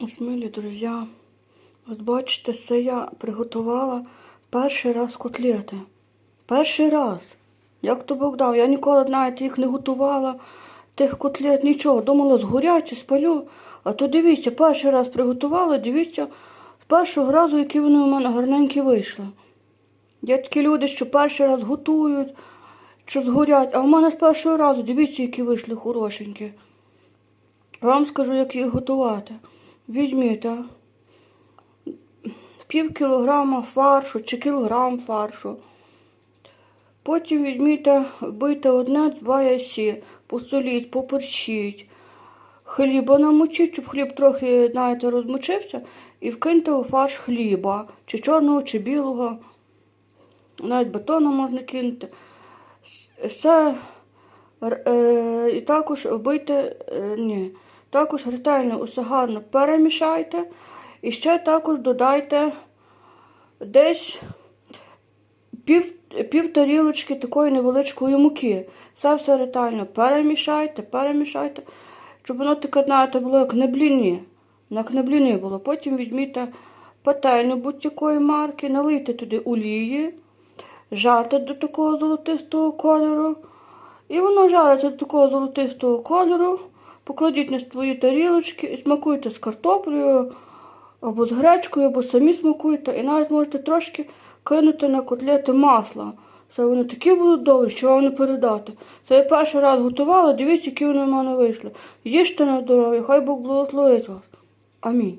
Ось, милі друзі, от бачите, це я приготувала перший раз котлети. Перший раз. Як то Бог дав, я ніколи, знаєте, їх не готувала, тих котлет, нічого. Думала, згорять чи спалю. А то дивіться, перший раз приготувала, дивіться, з першого разу, які вони у мене гарненькі вийшли. Є такі люди, що перший раз готують, що згорять, а в мене з першого разу, дивіться, які вийшли хорошенькі. Вам скажу, як їх готувати. Візьміть пів кілограма фаршу чи кілограм фаршу. Потім візьміть, вбийте одне-два яйці, посоліть, поперчіть. Хліба намочіть, щоб хліб трохи, знаєте, розмочився, і вкиньте у фарш хліба, чи чорного, чи білого. Навіть бетону можна кинути. Все, е, і також вбийте, е, ні, також ретельно усе гарно перемішайте. І ще також додайте десь пів, пів тарілочки такої невеличкої муки. Це все ретельно перемішайте, перемішайте, щоб воно таке, знаєте, було як на бліні. На бліни було. Потім візьміть пательню будь-якої марки, налийте туди олії, жарте до такого золотистого кольору. І воно жариться до такого золотистого кольору. Покладіть на свої тарілочки і смакуйте з картоплею, або з гречкою, або самі смакуйте. І навіть можете трошки кинути на котлети масла. Це вони такі будуть добрі, що вам не передати. Це я перший раз готувала, дивіться, які вони в мене вийшли. Їжте на здоров'я, хай Бог благословить вас. Амінь.